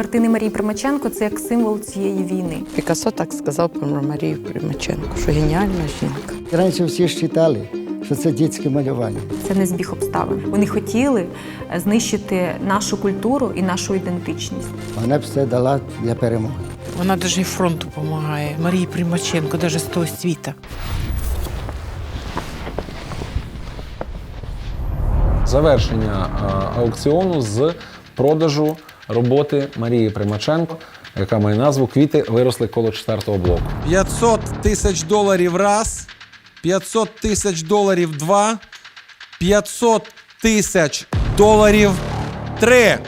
Картини Марії Примаченко це як символ цієї війни. Пікассо так сказав про Марію Примаченко, що геніальна жінка. Раніше всі ж вважали, що це дітське малювання. Це не збіг обставин. Вони хотіли знищити нашу культуру і нашу ідентичність. Вона б все дала для перемоги. Вона навіть і фронту допомагає. Марії Примаченко, навіть з того світа. завершення е, аукціону з продажу роботи Марії Примаченко, яка має назву Квіти виросли коло четвертого блоку. 500 тисяч доларів раз, 500 тисяч доларів два, 500 тисяч доларів три.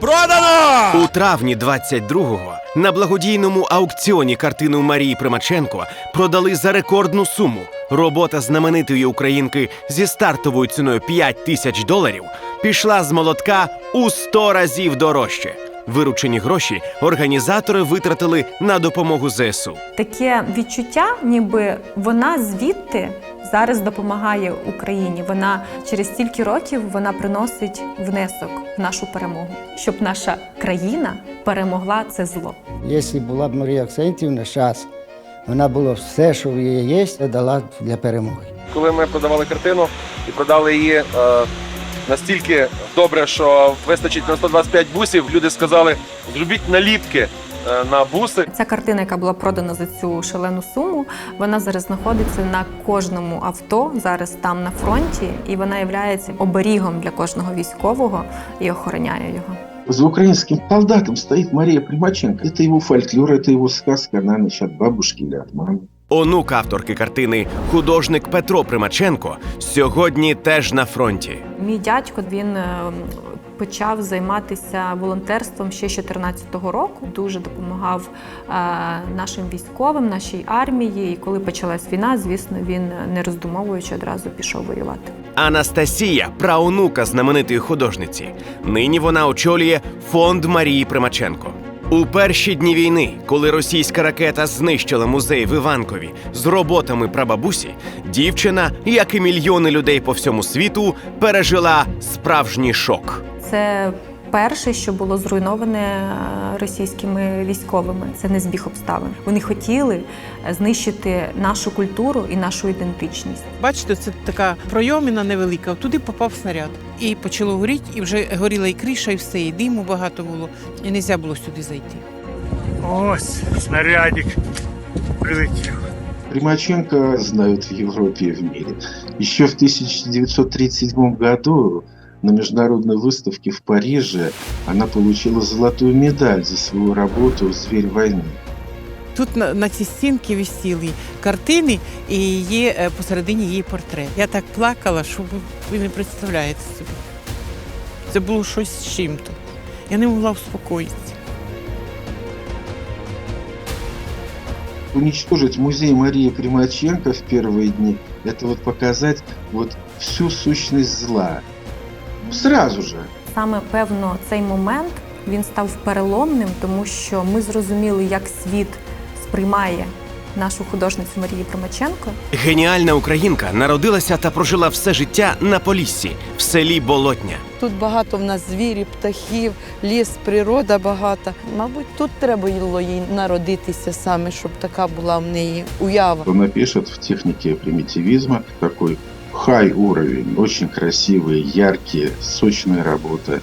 Продано! У травні 22-го на благодійному аукціоні картину Марії Примаченко продали за рекордну суму. Робота знаменитої українки зі стартовою ціною 5 тисяч доларів пішла з молотка у 100 разів дорожче. Виручені гроші організатори витратили на допомогу ЗСУ. Таке відчуття, ніби вона звідти зараз допомагає Україні. Вона через стільки років вона приносить внесок в нашу перемогу, щоб наша країна перемогла це зло. Якщо була б Марія Аксентівна час, вона була все, що в її є, дала для перемоги. коли ми продавали картину і продали її е, настільки добре, що вистачить на 125 бусів, люди сказали, зробіть наліпки е, на буси. Ця картина, яка була продана за цю шалену суму, вона зараз знаходиться на кожному авто, зараз там на фронті, і вона є оберігом для кожного військового і охороняє його. За украинским солдатом стоит Мария Примаченко. Это его фольклор, это его сказка на ночь от бабушки или от мамы. Онук авторки картини, художник Петро Примаченко, сьогодні теж на фронті. Мій дядько він е, почав займатися волонтерством ще з 2014 року. Дуже допомагав е, нашим військовим, нашій армії. І коли почалась війна, звісно, він е, не роздумовуючи одразу пішов воювати. Анастасія, праонука знаменитої художниці. Нині вона очолює фонд Марії Примаченко. У перші дні війни, коли російська ракета знищила музей в Іванкові з роботами прабабусі, дівчина, як і мільйони людей по всьому світу, пережила справжній шок. Це перше, що було зруйноване е, російськими військовими. Це не збіг обставин. Вони хотіли е, знищити нашу культуру і нашу ідентичність. Бачите, це така пройоміна невелика. Туди попав снаряд. І почало горіти, і вже горіла і криша, і все, і диму багато було. І не можна було сюди зайти. Ось снарядик прилетів. Примаченко знают в Европе и в мире. Еще в 1937 году на международной выставке в Париже она получила золотую медаль за свою работу «Зверь войны». Тут на, на цій стінці висіли картини і є е, посередині її портрет. Я так плакала, що ви, ви не представляєте собі. Це було щось з чим-то. Я не могла успокоїтися. Уничтожить музей Марии Примаченко в первые дни – это вот показать вот всю сущность зла. Сразу же. Саме певно цей момент він став переломним, тому що ми зрозуміли, як світ сприймає нашу художницю Марії Примаченко. Геніальна українка народилася та прожила все життя на Поліссі в селі Болотня. Тут багато в нас звірів, птахів, ліс, природа багата. Мабуть, тут треба було їй народитися саме, щоб така була в неї уява. Она пишет в технике примитивизма такой хай уровень, очень красивые, яркие, сочные работы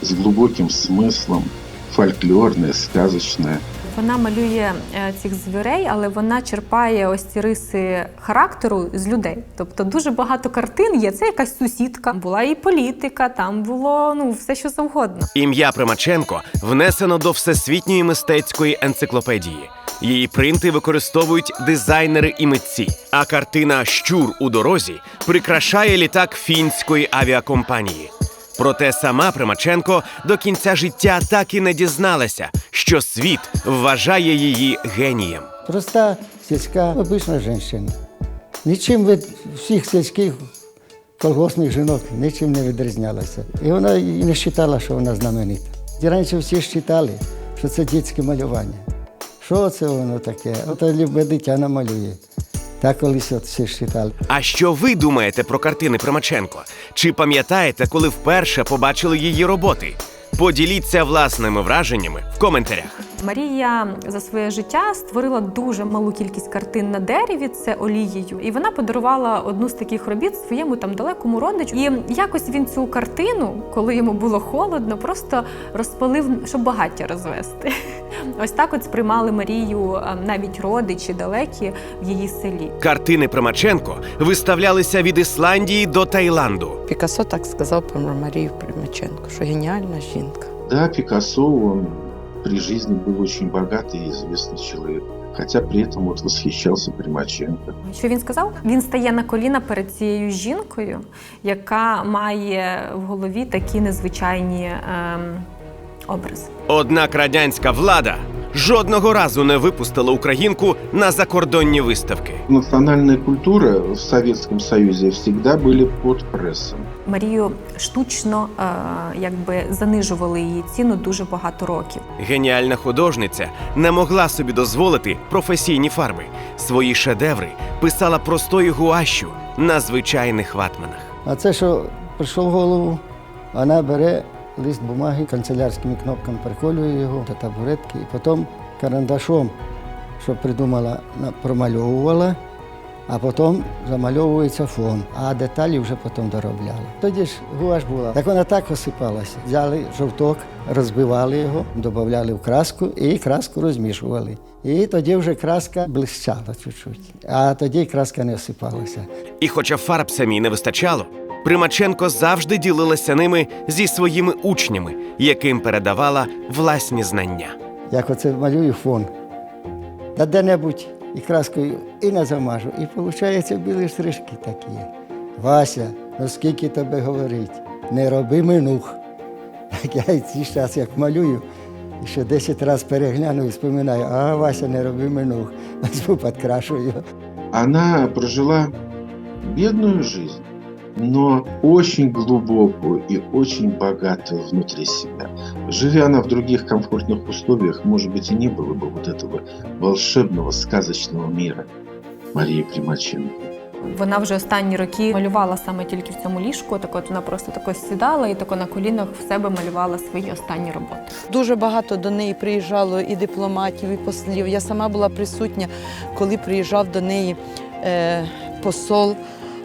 с глубоким смыслом, фольклорная, сказочная. Вона малює е, цих звірей, але вона черпає ось ці риси характеру з людей. Тобто дуже багато картин є. Це якась сусідка, була і політика, там було ну все, що завгодно. Ім'я Примаченко внесено до всесвітньої мистецької енциклопедії. Її принти використовують дизайнери і митці. А картина Щур у дорозі прикрашає літак фінської авіакомпанії. Проте сама Примаченко до кінця життя так і не дізналася, що світ вважає її генієм. Проста сільська обична жінка. Нічим від всіх сільських колгоспних жінок нічим не відрізнялася. І вона і не вважала, що вона знаменита. І раніше всі ж вважали, що це дітське малювання. Що це воно таке? Ото любе дитя намалює. Так колись от всі вважали. А що ви думаєте про картини Примаченко? Чи пам'ятаєте, коли вперше побачили її роботи? Поділіться власними враженнями в коментарях. Марія за своє життя створила дуже малу кількість картин на дереві, це олією, і вона подарувала одну з таких робіт своєму там далекому родичу. І якось він цю картину, коли йому було холодно, просто розпалив, щоб багаття розвести. Ось так от сприймали Марію навіть родичі далекі в її селі. Картини Примаченко виставлялися від Ісландії до Таїланду. Пікассо так сказав про Марію Примаченко, що геніальна жінка. Да, Пикассо, он при жизни был очень богатый и известный человек. Хотя при этом вот восхищался Примаченко. Що він сказав? Він стає на коліна перед цією жінкою, яка має в голові такі незвичайні ем, образи. Однак радянська влада жодного разу не випустила українку на закордонні виставки. Национальная культура в Советском Союзе всегда были под прессом. Марію штучно е, якби занижували її ціну дуже багато років. Геніальна художниця не могла собі дозволити професійні фарби. Свої шедеври писала простою гуашю на звичайних ватманах. А це, що прийшло в голову, вона бере лист бумаги, канцелярськими кнопками приколює його до табуретки, і потім карандашом, що придумала, промальовувала, а потім замальовується фон, а деталі вже потім доробляли. Тоді ж гуаш була. Так вона так осипалася. Взяли жовток, розбивали його, додавали в краску і краску розмішували. І тоді вже краска блищала чуть-чуть, а тоді краска не осипалася. І хоча фарб самій не вистачало, Примаченко завжди ділилася ними зі своїми учнями, яким передавала власні знання. як оце малюю фон. Та де-небудь і краскою і не замажу. І виходить білі стрижки такі. Вася, ну скільки тебе говорить, не роби минух. Так я і ці час як малюю, і ще 10 разів перегляну і вспоминаю, а Вася, не роби минух, зву підкрашую. Она прожила бедную жизнь, но очень глубокую и очень богатую внутри себя. Живя она в других комфортных условиях, может быть, и не было бы вот этого волшебного, сказочного мира Марии Примаченко. Вона вже останні роки малювала саме тільки в цьому ліжку. Так от вона просто тако сідала і тако на колінах в себе малювала свої останні роботи. Дуже багато до неї приїжджало і дипломатів, і послів. Я сама була присутня, коли приїжджав до неї е, посол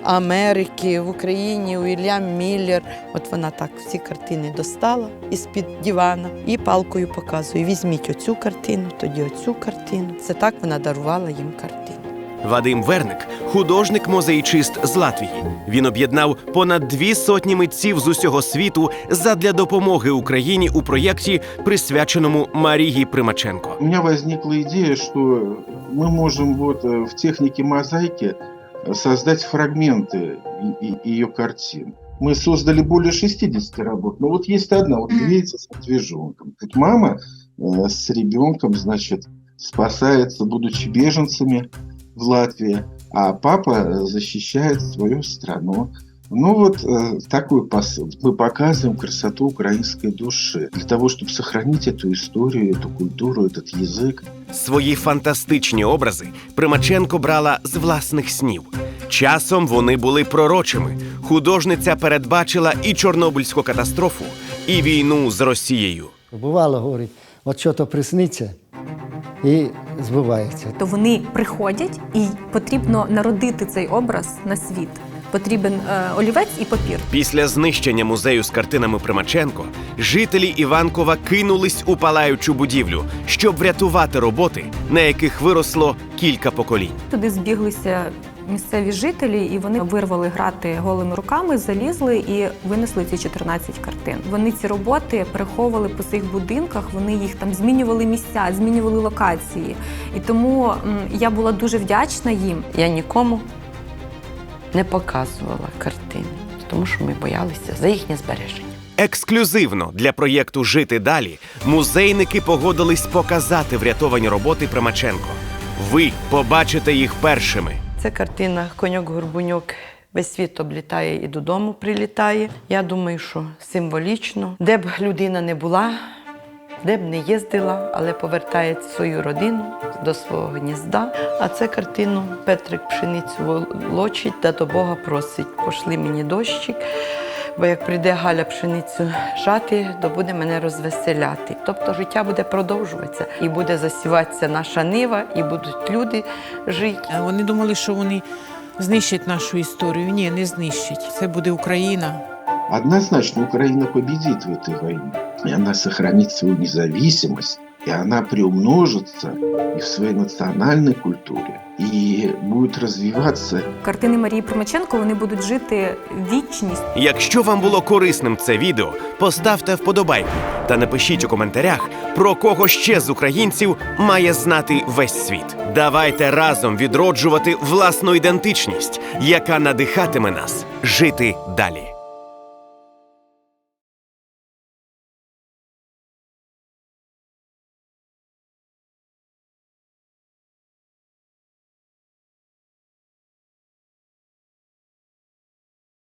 Америки в Україні Уільям Міллер. От вона так всі картини достала із-під дивана і палкою показує: візьміть оцю картину, тоді оцю картину. Це так вона дарувала їм картини. Вадим Верник художник-мозаїчист з Латвії. Він об'єднав понад дві сотні митців з усього світу задля допомоги Україні у проєкті, присвяченому Марії Примаченко. У меня возникла идея, что мы можем вот э, в технике мозаики э, создать фрагменты ее картин. Мы создали более 60 работ, но вот есть одна, вот львица с медвежонком. Тут мама э, с ребенком, значит, спасается, будучи беженцами в Латвии, а папа э, защищает свою страну. Ну вот э, такой посыл. Мы показываем красоту украинской души для того, чтобы сохранить эту историю, эту культуру, этот язык. Свої фантастичні образи Примаченко брала з власних снів. Часом вони були пророчими. Художниця передбачила і Чорнобильську катастрофу, і війну з Росією. Бувало, говорить, от що то присниться і збувається. То вони приходять і потрібно народити цей образ на світ. Потрібен е, олівець і папір. Після знищення музею з картинами Примаченко жителі Іванкова кинулись у палаючу будівлю, щоб врятувати роботи, на яких виросло кілька поколінь. Туди збіглися місцеві жителі, і вони вирвали грати голими руками, залізли і винесли ці 14 картин. Вони ці роботи переховували по цих будинках. Вони їх там змінювали місця, змінювали локації. І тому м, я була дуже вдячна їм. Я нікому не показувала картини, тому що ми боялися за їхнє збереження. Ексклюзивно для проєкту Жити далі музейники погодились показати врятовані роботи Примаченко. Ви побачите їх першими. Це картина Коньок-Горбуньок. Весь світ облітає і додому прилітає. Я думаю, що символічно, де б людина не була, де б не їздила, але повертається в свою родину до свого гнізда. А це картину Петрик пшеницю волочить та до Бога просить. Пошли мені дощик, Бо як прийде Галя пшеницю жати, то буде мене розвеселяти. Тобто життя буде продовжуватися і буде засіватися наша нива, і будуть люди жити. Вони думали, що вони знищать нашу історію. Ні, не знищать. Це буде Україна. Однозначно Украина победит в этой войне. И она сохранит свою независимость, и она приумножится и в своей национальной культуре, и будет развиваться Картини Марії Примаченко вони будуть жити вічність. Якщо вам було корисним це відео, поставте вподобайку та напишіть у коментарях, про кого ще з українців має знати весь світ. Давайте разом відроджувати власну ідентичність, яка надихатиме нас жити далі.